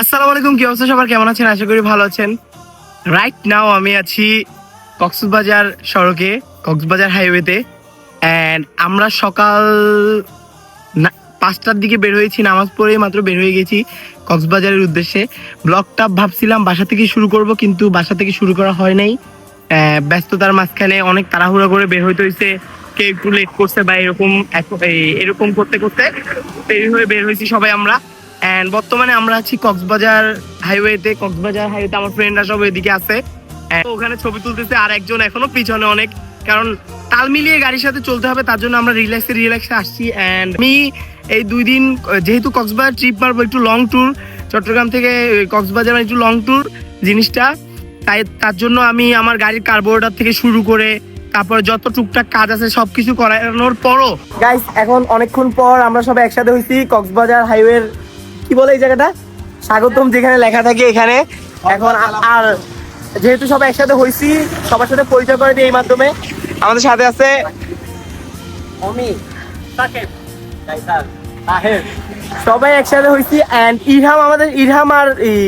আসসালামু আলাইকুম, কি অবস্থা? সবার কেমন আছেন? আশা করি ভালো আছেন। রাইট নাও আমি আছি কক্সবাজার সড়কে, কক্সবাজার হাইওয়েতে অ্যান্ড আমরা সকাল পাঁচটার দিকে বের হয়েছি, নামাজ পড়ে মাত্র বের হয়ে গেছি কক্সবাজারের উদ্দেশ্যে। ব্লগটা ভাবছিলাম বাসা থেকে শুরু করব, কিন্তু বাসা থেকে শুরু করা হয় নাই। ব্যস্ততার মাঝখানে অনেক তাড়াহুড়া করে বের হইতে হয়েছে কেউ একটু লেট করছে বা এরকম এরকম করতে করতে দেরি হয়ে বের হয়েছি সবাই আমরা। এন্ড বর্তমানে আমরা আছি কক্সবাজার হাইওয়েতে কক্সবাজার হাইওয়েতে আমার ফ্রেন্ডরা সব এদিকে আছে। ওখানে ছবি তুলতেছে আর একজন এখনও পিছনে অনেক। কারণ তাল মিলিয়ে গাড়ির সাথে চলতে হবে, তার জন্য আমরা রিল্যাক্সে রিল্যাক্সে আসছি। এন্ড আমি এই দুই দিন, যেহেতু কক্সবাজার ট্রিপ মারবো একটু লং ট্যুর চট্টগ্রাম থেকে কক্সবাজার মানে একটু লং ট্যুর জিনিসটা। তাই তার জন্য আমি আমার গাড়ির কার্বোরেটার থেকে শুরু করে, তারপর যত টুকটাক কাজ আছে সবকিছু করানোর পরও। গাইস এখন অনেকক্ষণ পর আমরা সবাই একসাথে হয়েছি কক্সবাজার হাইওয়ের কি বলে এই জায়গাটা? স্বাগতম যেখানে লেখা থাকে এখানে। এখন আর যেহেতু সবাই একসাথে হয়েছি সবার সাথে পরিচয় করে দিই এই মাধ্যমে। আমাদের সাথে আছে অমি সবাই একসাথে হয়েছি এন্ড ইরহাম আমাদের ইরহাম আর এই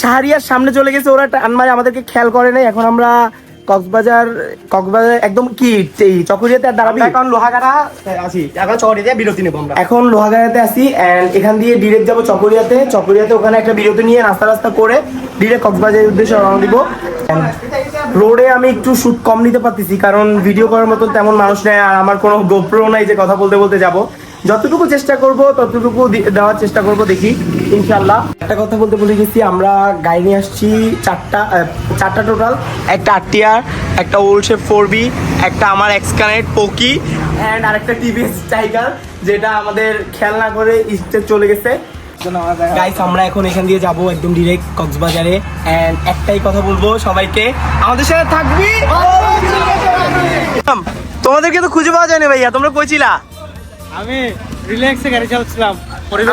শাহরিয়ার। সামনে চলে গেছে। ওরা টান মারে আমাদেরকে খেয়াল করে নাই। এখন আমরা কক্সবাজার কক্সবাজার একদম কি এই চকরিয়াতে আর দাঁড়াবি? এখন লোহাগাড়া আছি। এখন চকরিতে বিরতি নেব আমরা। এখন লোহাগাড়াতে আসি এন্ড এখান দিয়ে ডিরেক্ট যাব চকরিয়াতে। চকরিয়াতে ওখানে একটা বিরতি নিয়ে নাস্তা রাস্তা করে ডিরেক্ট কক্সবাজারের উদ্দেশ্যে রওনা দিব। রোডে আমি একটু শুট কম নিতে পারতেছি কারণ ভিডিও করার মতো তেমন মানুষ নেই আর আমার কোনো গোপ্রো নাই যে কথা বলতে বলতে যাব। যতটুকু চেষ্টা করব ততটুকু দেওয়ার চেষ্টা করব দেখি ইনশাল্লাহ একটা কথা বলতে ভুলে গেছি আমরা গাড়ি নিয়ে আসছি চারটা চারটা টোটাল একটা আরটিআর একটা ওল্ড শেপ ফোর বি একটা আমার এক্সকানেট পোকি অ্যান্ড আরেকটা টিভিএস টাইগার যেটা আমাদের খেয়াল না করে স্টেজ চলে গেছে। গাইস আমরা এখন এখান দিয়ে যাব একদম ডিরেক্ট কক্সবাজারে। এন্ড একটাই কথা বলব সবাইকে আমাদের সাথে থাকবি? তোমাদেরকে তো খুঁজে পাওয়া যায় না ভাইয়া তোমরা কইছিলা আমি রিল্যাক্সে গাড়ি চালাচ্ছিলাম।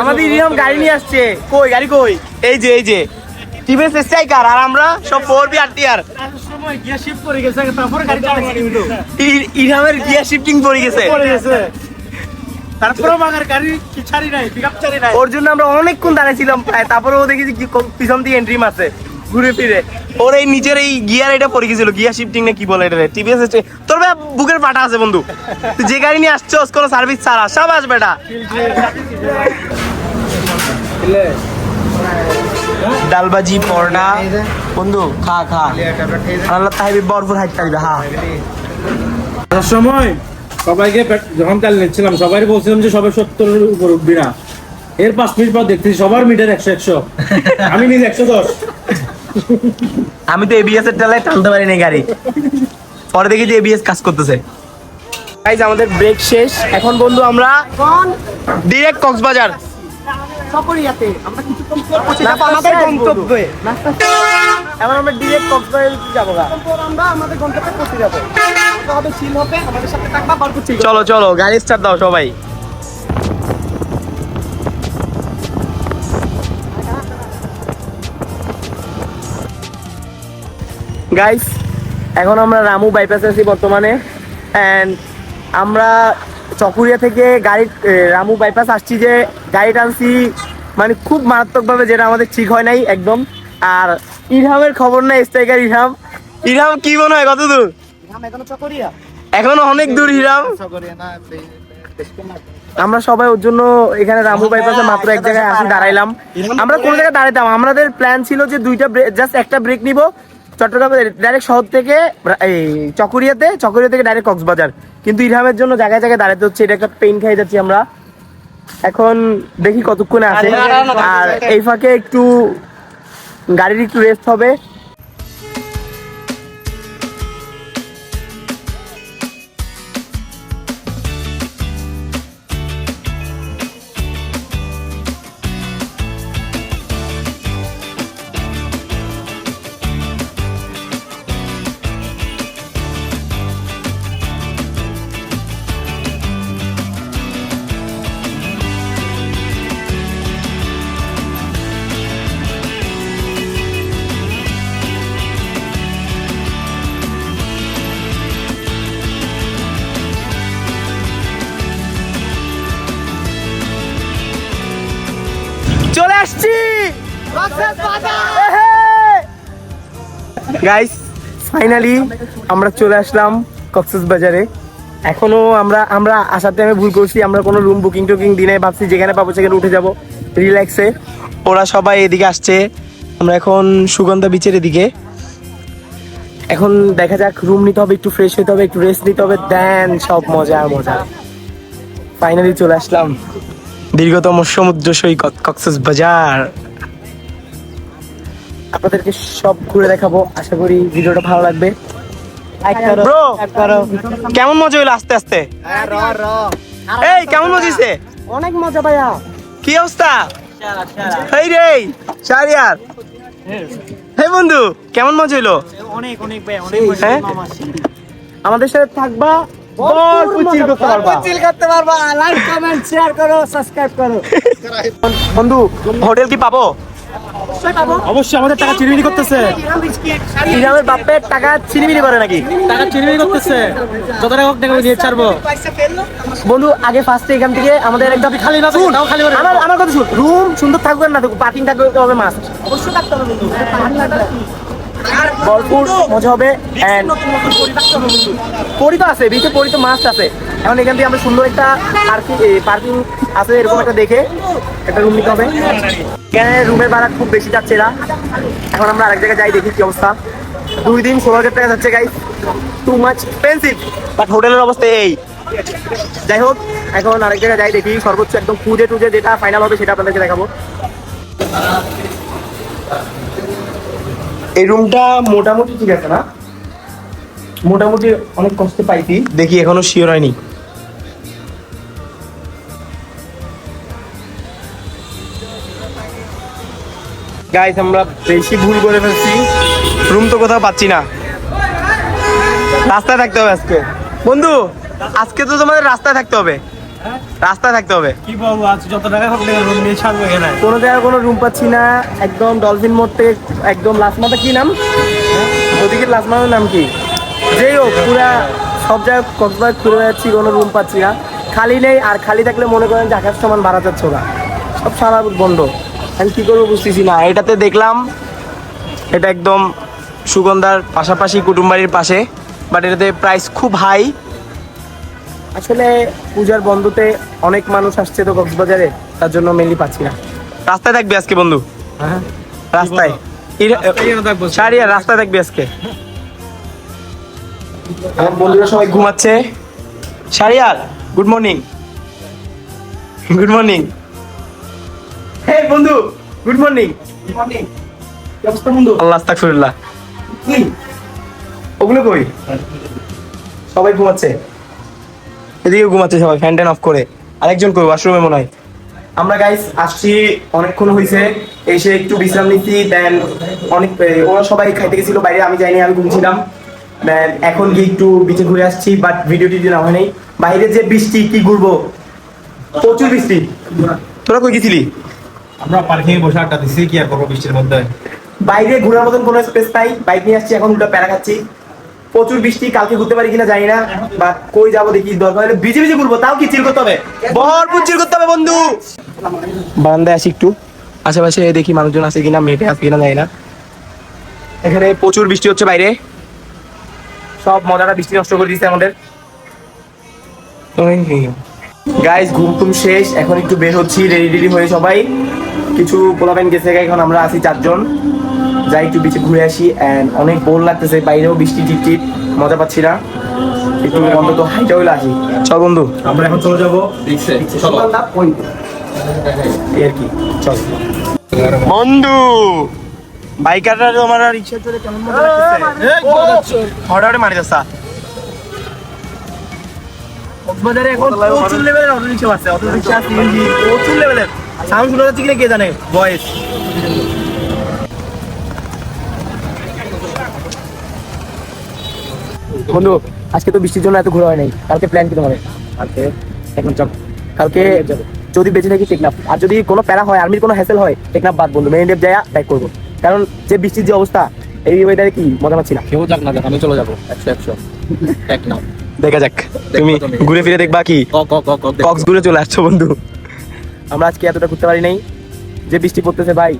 আমাদের ইরিয়াম গাড়ি নিয়ে আসছে। কই গাড়ি কই? এই যে এই যে। টিভিএস স্ট্রাইকার আর আমরা সব ফোর বি আর টিআর গিয়ার শিফটিং পড়ে গেছে পড়ে গেছে। তারপরেও মাগার গাড়ি কি ছাড়ি নাই পিক আপ ছাড়ি নাই। ওর জন্য আমরা অনেকক্ষণ দাঁড়াইছিলাম প্রায়। তারপরে ও দেখেছি পিছন দিয়ে এন্ট্রি মারছে। ঘুরে ফিরে। ওর এই নিচের এই গিয়ার এটা পড়ে গেছিল গিয়ার শিফটিং না কি বলে এটা টিভিএস তোর ভাই বুকের পাটা আছে বন্ধু। তুই যে গাড়ি নিয়ে আসছস কোনো সার্ভিস ছাড়া। সব আসবে বেটা ডালবাজি, পরোটা। বন্ধু, খা খা। আল্লাহ তাহিবি বরফুর হাইট তাইবে হ্যাঁ সময় সবাইকে যখন তেল নিচ্ছিলাম, সবাই বলছিলাম যে সবাই সত্তরের উপর উঠবি না। এর পাঁচ মিনিট পর দেখতেছি সবার মিটার একশো একশো। আমি নিজে একশো দশ। আমি তো এবিএস এর টালায় টানতে পারি না গাড়ি পরে দেখি যে এবিএস কাজ করতেছে গাইজ আমাদের ব্রেক শেষ এখন বন্ধু আমরা ডিরেক্ট কক্সবাজার নাস্তা আমাদের শেষ গন্তব্যে। বন্ধু। নাস্তা শেষ। এখন আমরা ডিরেক্ট কক্সবাজার যাব গা। চলো চলো গাড়ি স্টার্ট দাও সবাই গাইস এখন আমরা রামু বাইপাসে আছি বর্তমানে অ্যান্ড আমরা চকুরিয়া থেকে গাড়ি রামু বাইপাস আসছি যে গাড়ি টানছি মানে খুব মারাত্মকভাবে যেটা আমাদের ঠিক হয় নাই একদম। আর ইরহামের খবর নাই স্ট্রাইকার ইরহাম। ইরহাম কি মনে হয় কত দূর এখনও অনেক দূর ইরহাম। আমরা সবাই ওর জন্য এখানে রামু বাইপাসে মাত্র এক জায়গায় আসি দাঁড়াইলাম। আমরা কোন জায়গায় দাঁড়াইতাম। আমাদের প্ল্যান ছিল যে দুইটা জাস্ট একটা ব্রেক নিব চট্টগ্রামে ডাইরেক্ট শহর থেকে এই চকরিয়াতে চকরিয়া থেকে ডাইরেক্ট কক্সবাজার। কিন্তু ইরহামের জন্য জায়গায় জায়গায় দাঁড়াতে হচ্ছে এটা একটা পেইন খাই যাচ্ছি আমরা। এখন দেখি কতক্ষণে আসে। আর এই ফাঁকে একটু গাড়ির একটু রেস্ট হবে। গাইস ফাইনালি আমরা চলে আসলাম কক্সেস বাজারে। এখনও আমরা আমরা আসার টাইমে ভুল করছি, আমরা কোনো রুম বুকিং টুকিং দিনে ভাবছি যেখানে পাবো সেখানে উঠে যাব রিল্যাক্সে ওরা সবাই এদিকে আসছে, আমরা এখন সুগন্ধা বিচের এদিকে। এখন দেখা যাক রুম নিতে হবে, একটু ফ্রেশ হতে হবে, একটু রেস্ট নিতে হবে দেন সব মজা মজা। ফাইনালি চলে আসলাম। দীর্ঘতম সমুদ্র সৈকত, কক্সেস বাজার। আপনাদেরকে সব ঘুরে দেখাবো। আশা করি ভিডিওটা ভালো লাগবে। ব্রো কেমন মজা হইল আস্তে আস্তে? এই কেমন মজা হইছে? অনেক মজা ভাইয়া। কি অবস্থা? এই রে হে বন্ধু কেমন মজা হইল? অনেক অনেক ভাই অনেক হ্যাঁ? আমাদের সাথে থাকবা বন্ধু হোটেল কি পাবো? অবশ্যই আমাদের টাকা চিরবিরি করতেছে। ইরামের বাপের টাকা চিনিমিনি করে নাকি? টাকা চিরবিরি করতেছে। যত টাকা হোক টাকা দিয়ে ছাড়বো। বন্ধু আগে ফার্স্টে এখান থেকে আমাদের একদম খালি না শুন, খালি করে আমার আমার কথা শুন। রুম সুন্দর থাকবে না থাকবে হবে মাছ অবশ্যই থাকতে হবে বন্ধু। ভরপুর মজা হবে পরি তো আছে বিচে পরি তো মাছ আছে এখন এখান থেকে আমরা সুন্দর একটা পার্কিং পার্কিং আছে এরকম একটা দেখে। একটা রুম নিতে হবে। এখানে রুমের ভাড়া খুব বেশি যাচ্ছে না। এখন আমরা আরেক জায়গায় যাই, দেখি কি অবস্থা। দুই দিন ষোলো হাজার টাকা যাচ্ছে guy too much expensive but হোটেলের অবস্থা এই। যাই হোক, এখন আরেক জায়গায় যাই, দেখি সর্বোচ্চ একদম খুঁজে টুজে যেটা ফাইনাল হবে সেটা আপনাদেরকে দেখাবো। এই রুমটা মোটামুটি ঠিক আছে না? মোটামুটি অনেক কষ্ট পাইছি। দেখি এখনও শিওর হয়নি। গাইস আমরা বেশি ভুল করে ফেলছি। রুম তো কোথাও পাচ্ছি না। রাস্তায় থাকতে হবে আজকে। বন্ধু আজকে তো তোমাদের রাস্তায় থাকতে হবে। রাস্তায় থাকতে হবে। কি বলব আজ যত টাকা হোক টাকা রুম নিয়ে ছাড়বো এখানে। কোনো জায়গায় কোনো রুম পাচ্ছি না। একদম ডলফিন মোড় থেকে একদম লাসমাটা কি নাম? ওদিকে লাসমাটার নাম কি? যেই হোক পুরা সব জায়গায় কক্সবাজার ঘুরে বেড়াচ্ছি কোনো রুম পাচ্ছি না। খালি নেই আর খালি থাকলে মনে করেন যে আকাশ সমান ভাড়া যাচ্ছে ওরা সব সারা বন্ধ। আমি কি করব বুঝতেছি না। এটাতে দেখলাম এটা একদম সুগন্ধার পাশাপাশি কুটুমবাড়ির পাশে বাট এটাতে প্রাইস খুব হাই আসলে পূজার বন্ধুতে অনেক মানুষ আসছে তো কক্সবাজারে তার জন্য মেনলি পাচ্ছি না। রাস্তায় থাকবি আজকে বন্ধু? হ্যাঁ। রাস্তায়। সারিয়া রাস্তায় থাকবি আজকে। আমার বন্ধুরা সবাই ঘুমাচ্ছে। সারিয়ার গুড মর্নিং গুড মর্নিং হে বন্ধু গুড মর্নিং গুড মর্নিং কি অবস্থা বন্ধু? আল্লাহ আস্তাগফিরুল্লাহ। কি? ওগুলো কই? সবাই ঘুমাচ্ছে। এদিকে ঘুমাচ্ছে সবাই ফ্যান ট্যান অফ করে। আরেকজন কই ওয়াশরুমে মনে হয়? আমরা গাইস আসছি। অনেকক্ষণ হয়েছে এসে একটু বিশ্রাম নিচ্ছি দেন অনেক ওরা সবাই খাইতে গেছিল বাইরে আমি যাইনি আমি ঘুমছিলাম। দেন এখন গিয়ে একটু বিচে ঘুরে আসছি বাট ভিডিও টিডিও না হয় নাই। বাইরে যে বৃষ্টি কি ঘুরবো? প্রচুর বৃষ্টি। তোরা কই গেছিলি? আমরা পার্কিং এ বসে আড্ডা দিচ্ছি কি আর করব বৃষ্টির মধ্যে? বাইরে ঘোরার মতন কোনো স্পেস নাই বাইক নিয়ে আসছি এখন উল্টা প্যারা খাচ্ছি। প্রচুর বৃষ্টি কালকে ঘুরতে পারি কিনা জানি না বা কই যাব দেখি দরকার হলে ভিজে ভিজে ঘুরবো তাও কি চিল করতে হবে? ভরপুর চিল করতে হবে বন্ধু! বারান্দায় আসি একটু আশেপাশে দেখি মানুষজন আছে কিনা মেটে আছে কিনা জানি না। এখানে প্রচুর বৃষ্টি হচ্ছে বাইরে। সব মজাটা বৃষ্টি নষ্ট করে দিচ্ছে আমাদের। গাইস ঘুম টুম শেষ এখন একটু বের হচ্ছি রেডি রেডি হয়ে সবাই। কিছু পোলাবেন গেছে এখন আমরা আছি চারজন। যাই একটু বিচে ঘুরে আসি এন্ড অনেক বোর লাগতেছে বাইরেও বৃষ্টি টিপ টিপ মজা পাচ্ছি না। একটু অন্তত হাইটা হইলে আসি। চল বন্ধু। আমরা এখন চলে যাব আর কি চল। বন্ধু বাইকাররা তোমার আর রিক্সা চলে কেমন মজা লাগতেছে হঠাৎ মারি দাসা কক্সবাজারে এখন প্রচুর লেভেলের অটো রিক্সা আছে অটো রিক্সা সিএনজি প্রচুর লেভেলের সাউন্ড শোনা যাচ্ছে কিনা কে জানে? ভয়েস বন্ধু আজকে তো বৃষ্টির জন্য এত ঘোরা হয় নাই। কালকে প্ল্যান কি তোমাদের? কালকে এখন চল কালকে যদি বেঁচে থাকি টেকনাফ। আর যদি কোনো প্যারা হয় আর্মির কোনো হ্যাসেল হয় টেকনাফ বাদ বন্ধু মেরিন ডেপ যায় ব্যাক করব। কারণ যে বৃষ্টির যে অবস্থা এই ওয়েদারে কি মজা পাচ্ছি না? কেউ যাক না যাক আমি চলে যাব। একশো একশো। এক নাও দেখা যাক। তুমি। ঘুরে ফিরে দেখবা ক? কক্স ঘুরে চলে আসছো বন্ধু। আমরা আজকে এতটা ঘুরতে পারি নাই যে বৃষ্টি পড়তেছে ভাই।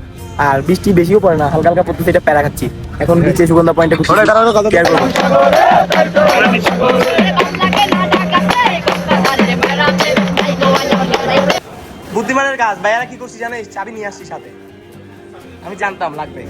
আর বৃষ্টি বেশিও পড়ে না হালকা হালকা পড়তেছে এটা প্যারা খাচ্ছি। এখন বিচে সুগন্ধা পয়েন্টে খুব কেয়ার করব বুদ্ধিমানের কাজ ভাইয়ারা কি করছি জানিস চাবি নিয়ে আসছি সাথে। আমি জানতাম লাগবে।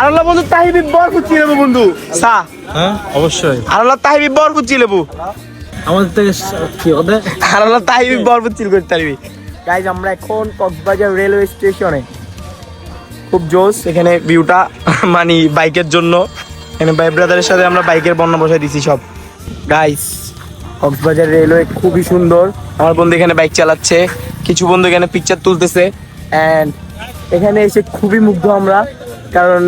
আল্লাহ বন্ধু তাহিবি বর কুচি লেবু বন্ধু। সা। হ্যাঁ অবশ্যই। আল্লাহ তাহিবি বর কুচি লেবু আমাদের থেকে কি ওদের? আল্লাহ তাহিবি বর কুচি করতে পারবি। গাইজ আমরা এখন কক্সবাজার রেলওয়ে স্টেশনে খুব জোস এখানে ভিউটা মানে বাইকের জন্য। এখানে ভাই ব্রাদারের সাথে আমরা বাইকের বর্ণনা বসাই দিছি সব। গাইস কক্সবাজার রেলওয়ে খুবই সুন্দর। আমার বন্ধু এখানে বাইক চালাচ্ছে। কিছু বন্ধু এখানে পিকচার তুলতেছে। অ্যান্ড এখানে এসে খুবই মুগ্ধ আমরা। কারণ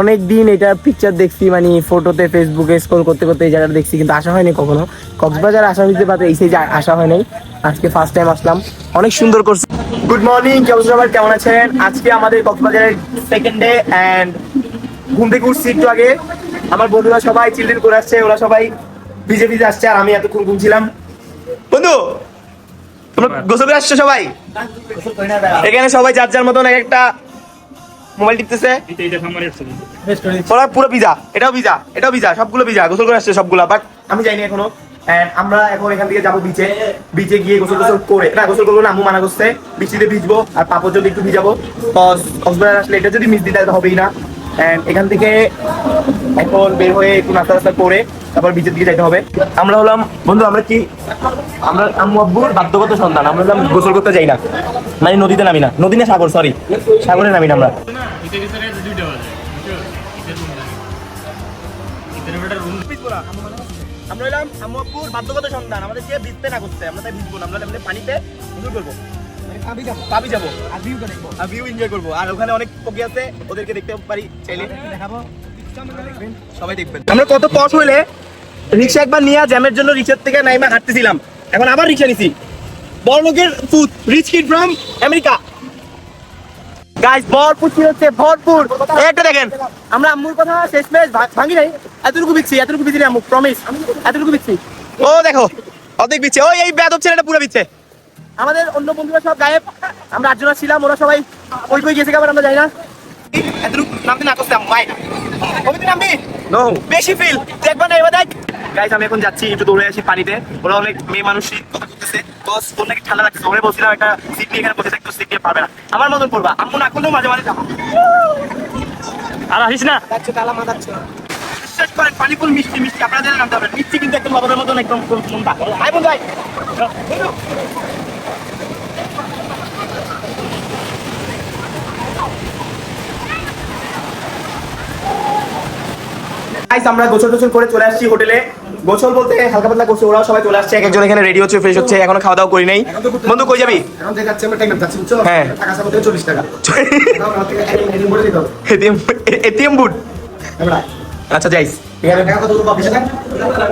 অনেক দিন এটা পিকচার দেখছি মানে ফটোতে ফেসবুকে স্ক্রল করতে করতে এই জায়গাটা দেখছি, কিন্তু আসা হয়নি কখনো। কক্সবাজার আসা হইতে পারে এই সেই আসা হয় নাই আজকে ফার্স্ট টাইম আসলাম। অনেক সুন্দর করছে। গুড মর্নিং কেমন সবাই কেমন আছেন? আজকে আমাদের কক্সবাজারের সেকেন্ড ডে অ্যান্ড ঘুম থেকে উঠছি একটু আগে। আমার বন্ধুরা সবাই চিলড্রেন করে আসছে, ওরা সবাই ভিজে ভিজে আসছে আর আমি এতক্ষণ ঘুমছিলাম বন্ধু তোমরা গোসল করে আসছো সবাই? এখানে সবাই যার যার মতন এক একটা মোবাইল টিপতেছে। ওরা পুরো ভিজা এটাও ভিজা এটাও ভিজা সবগুলো ভিজা গোসল করে আসছে সবগুলো বাট আমি যাইনি এখনও। আমরা এখন এখান থেকে যাব বিচে বিচে গিয়ে গোসল গোসল করে না গোসল করব না আম্মু মানা করছে। বৃষ্টিতে ভিজবো আর পাপড় যদি একটু ভিজাবো। কক্সবাজার আসলে এটা যদি মিস দিতে তো হবেই না। এখান থেকে এখন বের হয়ে একটু নাস্তা নাস্তা করে তারপর বিচের দিকে যাইতে হবে। আমরা হলাম, বন্ধু, আমরা কি? আমরা আম্মু আব্বুর বাধ্যগত সন্তান। আমরা হলাম গোসল করতে যাই না। মানে নদীতে নামি না। নদী না সাগর সরি সাগরে নামি না আমরা। আমরা হলাম আম্মু আব্বুর বাধ্যগত সন্তান। আমাদেরকে ভিজতে না করতে। আমরা তাই ভিজবো না। আমরা পানিতে গোসল করব পাবি যাব। আর ভিউ দেখব। আর ভিউ এনজয় করব। আর ওখানে অনেক পকি আছে ওদেরকে দেখতে পারি চাইলে। দেখাবো। সবাই দেখবেন। আমরা কত পথ হইলে রিক্সা একবার নিয়ে জ্যামের জন্য রিক্সার থেকে নাইমা হাঁটতেছিলাম। এখন আবার রিক্সা নিছি। বড় লোকের food rich kid from America guys ভরপুর ছিল হচ্ছে? ভরপুর। একটা দেখেন। আমরা আম্মুর কথা শেষ ম্যাচ ভাঙি নাই। এতটুকু বিচ্ছি এতটুকু বিচ্ছি আম্মু প্রমিস এতটুকু বিচ্ছি ও দেখো। অর্ধেক বিচ্ছে ওই এই বেদব ছেলেটা পুরো বিচ্ছে আমাদের অন্য বন্ধুরা সব গায়েব। আমরা আটজনা ছিলাম ওরা সবাই ওই কই গেছে আবার আমরা যাই না। এতটুকু নামতে না করতে ভাই। কবিতে নামবি? নো বেশি ফিল দেখবা না এবার দেখ। গাইস আমি এখন যাচ্ছি একটু দৌড়ে আসি পানিতে। ওরা অনেক মেয়ে মানুষই কথা করতেছে বস ওর নাকি ঠান্ডা লাগছে। ওরে বলছিলাম একটা সিট নিয়ে এখানে বসে থাকতো সিট নিয়ে পারবে না। আমার মতন আম্মু না করলেও মাঝে মাঝে যাব। আর আসিস না? যাচ্ছে তালা মাথাচ্ছে বিশ্বাস করেন পানি ফুল মিষ্টি মিষ্টি। আপনারা জানেন নামতে হবে মিষ্টি কিন্তু একদম লবণের মতন একদম বন্ধু আই গাইস আমরা গোসল টোসল করে চলে আসছি হোটেলে গোসল বলতে হালকা পাতলা করছে ওরাও সবাই চলে আসছে এক একজন এখানে রেডি হচ্ছে ফ্রেশ হচ্ছে এখনও খাওয়া দাওয়া করি নাই বন্ধু কই যাবি এখন দেখাচ্ছি আমরা টাইম যাচ্ছি বুঝছ হ্যাঁ। টাকা সামনে থেকে চল্লিশ টাকা এটিএম এটিএম বুট আচ্ছা যাইস। টাকা কত পাবি সেটা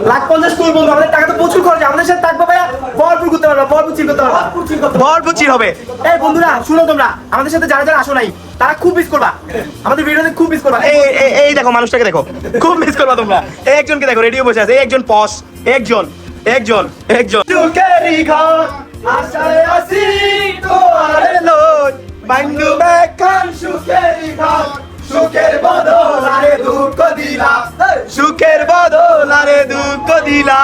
লাখ পঞ্চাশ তুল আমাদের টাকা তো প্রচুর খরচ আমাদের সাথে থাকব ভাইয়া। ভরপুর করতে পারব ভরপুর চিল করতে পারব। ভরপুর চিল হবে। এই বন্ধুরা শুনো তোমরা আমাদের সাথে যারা যারা আসো নাই তারা খুব মিস করবা। আমাদের ভিডিওতে খুব মিস করবা। এই এই- এই দেখো মানুষটাকে দেখো। খুব মিস করবা তোমরা। এই একজনকে দেখো রেডিও বসে আছে। এই একজন পস একজন একজন একজন। আশায় আসি তোয়ারে লই বাঙ্গু বেখান সুখেরি ঘর। আরে দুঃখ দিলা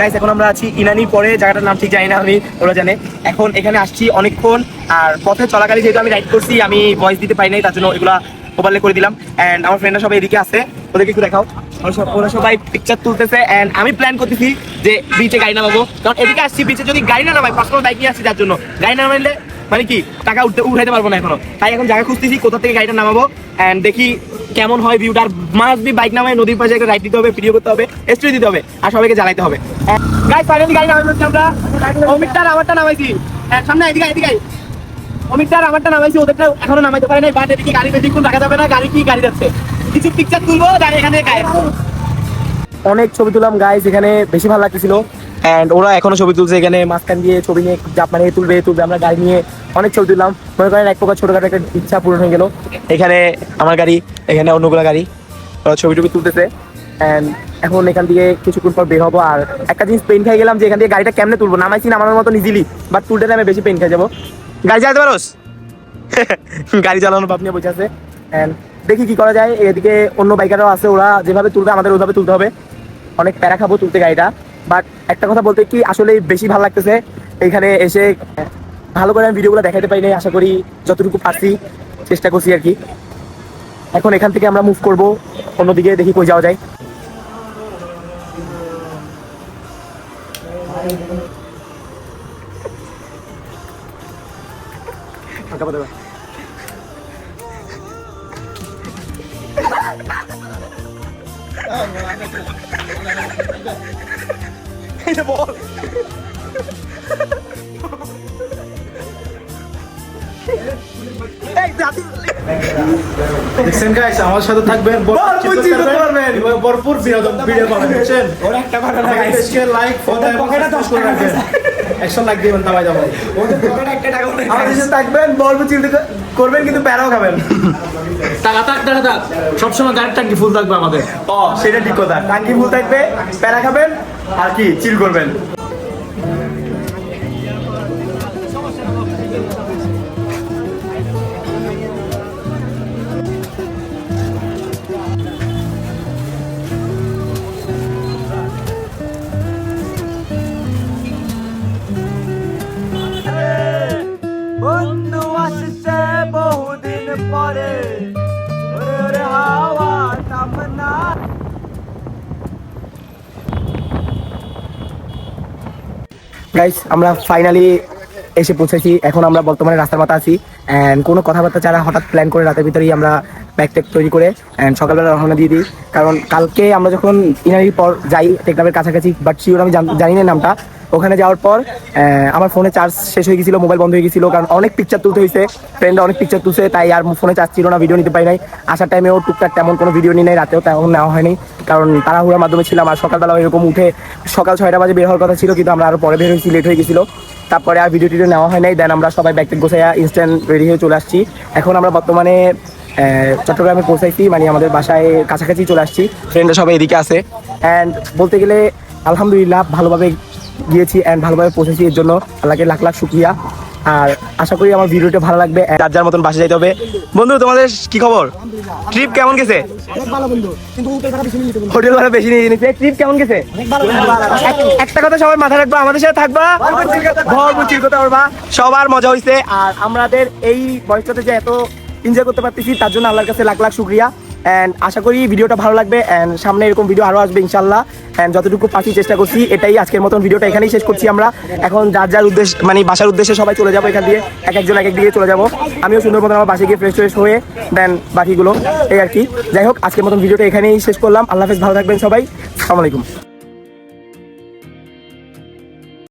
গাইস এখন আমরা আছি ইনানি পরে, জায়গাটার নাম ঠিক জানি না আমি ওরা জানে। এখন এখানে আসছি অনেকক্ষণ, আর পথে চলাকালী যেহেতু আমি রাইড করছি, আমি ভয়েস দিতে পারি নাই, তার জন্য এগুলা ওভারলে করে দিলাম। অ্যান্ড আমার ফ্রেন্ডরা সবাই এদিকে আছে, ওদেরকে একটু দেখাও। ওরা সব- ওরা সবাই পিকচার তুলতেছে অ্যান্ড আমি প্ল্যান করতেছি যে বিচে গাড়ি নামাবো। কারণ এদিকে আসছি বিচে যদি গাড়ি না নামাই পার্সোনাল বাইক নিয়ে আসছি তার জন্য। গাড়ি নামাইলে মানে কি, টাকা উঠতে উঠাইতে পারব না এখনও। তাই এখন জায়গা খুঁজতেছি, কোথা থেকে গাড়িটা নামাবো এন্ড দেখি কেমন হয় ভিউটার মাস বি বাইক নামায়, নদীর পাশে একটা রাইড দিতে হবে ভিডিও করতে হবে স্টোরি দিতে হবে, আর সবাইকে জ্বালাইতে হবে। ফাইনালি গাড়ি নামাইছি আমরা। আমারটা নামাইছি। সামনে এদিকে এদিকে। অমিতটার আমারটা নামাইছি, ওদেরটা এখনও নামাইতে পারে নাই বাট এদিকে গাড়ি বেশিক্ষণ রাখা যাবে না, গাড়ি কি গাড়ি যাচ্ছে। কিছু পিকচার তুলবো, গাড়ি এখানে গায়ে অনেক ছবি তুললাম গাইজ এখানে বেশি ভালো লাগতেছিল। এন্ড ওরা এখনও ছবি তুলছে এখানে, মাঝখান দিয়ে ছবি নিয়ে জাপ মানে তুলবে তুলবে, আমরা গাড়ি নিয়ে অনেক ছবি তুললাম। মনে করেন এক প্রকার ছোটখাটো একটা ইচ্ছা পূরণ হয়ে গেল। এখানে আমার গাড়ি, এখানে অন্যগুলো গাড়ি, ওরা ছবি টবি তুলতেছে। এন্ড এখন এখান থেকে কিছুক্ষণ পর বের হব। আর একটা জিনিস পেন খাই গেলাম যে এখান থেকে গাড়িটা কেমনে তুলবো? নামাইছি নামানোর মতো ইজিলি বাট তুলতে আমি বেশি পেন খাই যাব। গাড়ি চালাতে পারোস? গাড়ি চালানো বাপ নিয়ে বসে আছে। And দেখি কি করা যায়। এদিকে অন্য বাইকারও আছে, ওরা যেভাবে তুলবে, আমাদের ওইভাবে তুলতে হবে। অনেক প্যারা খাব তুলতে গাড়িটা। বাট একটা কথা বলতে কি আসলে বেশি ভালো লাগতেছে। এখানে এসে ভালো করে আমি ভিডিওগুলো দেখাতে পারি নাই, আশা করি যতটুকু পারছি, চেষ্টা করছি আর কি। এখন এখান থেকে আমরা মুভ করব, অন্যদিকে দেখি কই যাওয়া যায়। ফাঁকা এটা বল দেখছেন গাইস আমার সাথে থাকবেন ভরপুর করবেন। বিনোদন ভিডিও পাবেন বুঝছেন ওরা একটা কথা না আমাদের দেশকে লাইক ফলো এবং পকেটে দশ সাবস্ক্রাইব করে রাখবেন। একশন লাইক দিবেন দাবাই দাবাই আমাদের সাথে থাকবেন বলব চিন্তা করবেন কিন্তু প্যারাও খাবেন। টাকা থাক টাকা থাক। সবসময় গাড়ির ট্যাঙ্কি ফুল থাকবে আমাদের। ও সেটা ঠিক কথা। টাঙ্কি ফুল থাকবে প্যারা খাবেন আর কি চিল করবেন। গাইস আমরা ফাইনালি এসে পৌঁছেছি। এখন আমরা বর্তমানে রাস্তার মাথা আছি। অ্যান্ড কোনো কথাবার্তা ছাড়া হঠাৎ প্ল্যান করে রাতের ভিতরেই আমরা ব্যাগ ট্যাগ তৈরি করে অ্যান্ড সকালবেলা রওনা দিয়ে দিই। কারণ কালকে আমরা যখন ইনারির পর যাই টেকনাফের কাছাকাছি বাট শিওর আমি জানি না নামটা। ওখানে যাওয়ার পর আমার ফোনে চার্জ শেষ হয়ে গেছিল মোবাইল বন্ধ হয়ে গেছিল, কারণ অনেক পিকচার তুলতে হয়েছে। ফ্রেন্ডরা অনেক পিকচার তুলছে, তাই আর ফোনে চার্জ ছিল না ভিডিও নিতে পারি নাই। আসার টাইমেও টুকটাক তেমন কোনো ভিডিও নিই নাই, রাতেও তেমন নেওয়া হয়নি। কারণ তাড়াহুড়ার মাধ্যমে ছিলাম, আর সকালবেলা এরকম উঠে সকাল ছয়টা বাজে বের হওয়ার কথা ছিল, কিন্তু আমরা আরও পরে বের হয়েছি লেট হয়ে গেছিল। তারপরে আর ভিডিও টিডিও নেওয়া হয় নাই দেন আমরা সবাই ব্যাগ গোছাইয়া ইনস্ট্যান্ট রেডি হয়ে চলে আসছি। এখন আমরা বর্তমানে চট্টগ্রামে পৌঁছাইছি মানে আমাদের বাসায় কাছাকাছি চলে আসছি। ফ্রেন্ডরা সবাই এদিকে আছে। অ্যান্ড বলতে গেলে, আলহামদুলিল্লাহ, ভালোভাবে গিয়েছি অ্যান্ড ভালোভাবে পৌঁছেছি এর জন্য আল্লাহকে লাখ লাখ শুক্রিয়া। আর আশা করি আমার ভিডিওটা ভালো লাগবে যার যার মতন বাসে যাইতে হবে। বন্ধু তোমাদের কি খবর? ট্রিপ কেমন গেছে? হোটেল ভাড়া বেশি নিয়ে নিচ্ছে ট্রিপ কেমন গেছে? একটা কথা সবাই মাথায় রাখবা আমাদের সাথে থাকবা। ভরপুর চিল করতে পারবা সবার মজা হয়েছে আর আমাদের এই বয়সটাতে যে এত এনজয় করতে পারতেছি তার জন্য আল্লাহর কাছে লাখ লাখ শুক্রিয়া। অ্যান্ড আশা করি ভিডিওটা ভালো লাগবে অ্যান্ড সামনে এরকম ভিডিও আরও আসবে ইনশাল্লাহ। অ্যান্ড যতটুকু পাখি চেষ্টা করছি, এটাই আজকের মতন ভিডিওটা এখানেই শেষ করছি আমরা। এখন যার যার উদ্দেশ্য মানে বাসার উদ্দেশ্যে সবাই চলে যাব এখান দিয়ে। এক একজন এক এক দিকে চলে যাব। আমিও সুন্দর মতন আমার বাসে গিয়ে ফ্রেশ ফ্রেশ হয়ে দেন বাকিগুলো, এই আর কি। যাই হোক, আজকের মতন ভিডিওটা এখানেই শেষ করলাম। আল্লাহ হাফেজ, ভালো থাকবেন সবাই। আসসালামু আলাইকুম।